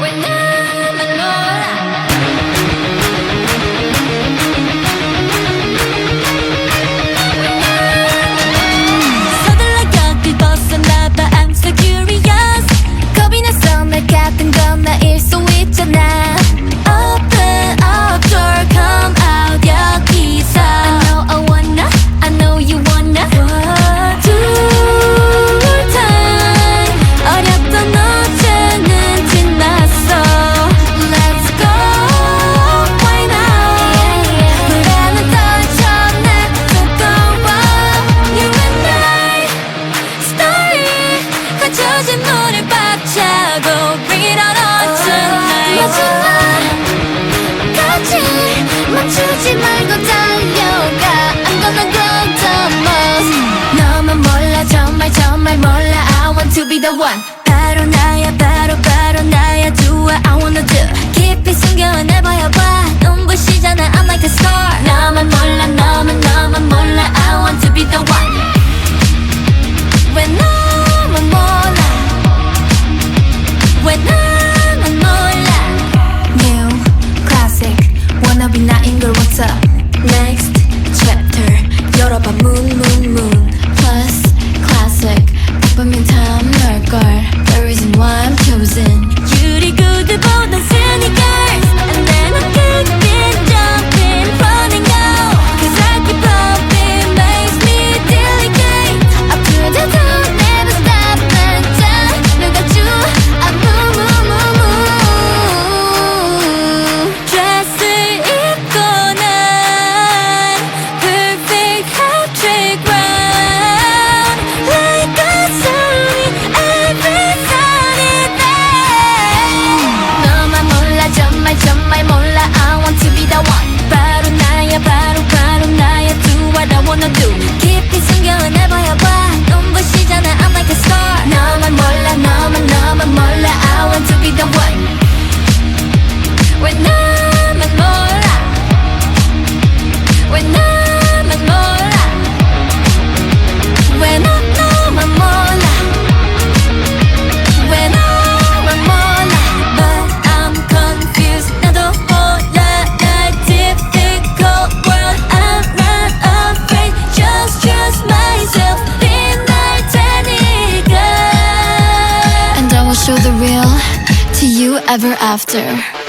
When I'm alone. be the one. 바로 나야 바로 바로 나야 do what I wanna do. 깊이 숨겨와 내봐봐. 눈부시잖아 I'm like a star. 나만 몰라 나만 나만 몰라 I want to be the one. 왜 나만 몰라? 왜 나만 몰라? New classic. Wanna be 나인 걸 what's up? Next chapter. 열어봐 문문. through the real to you ever after.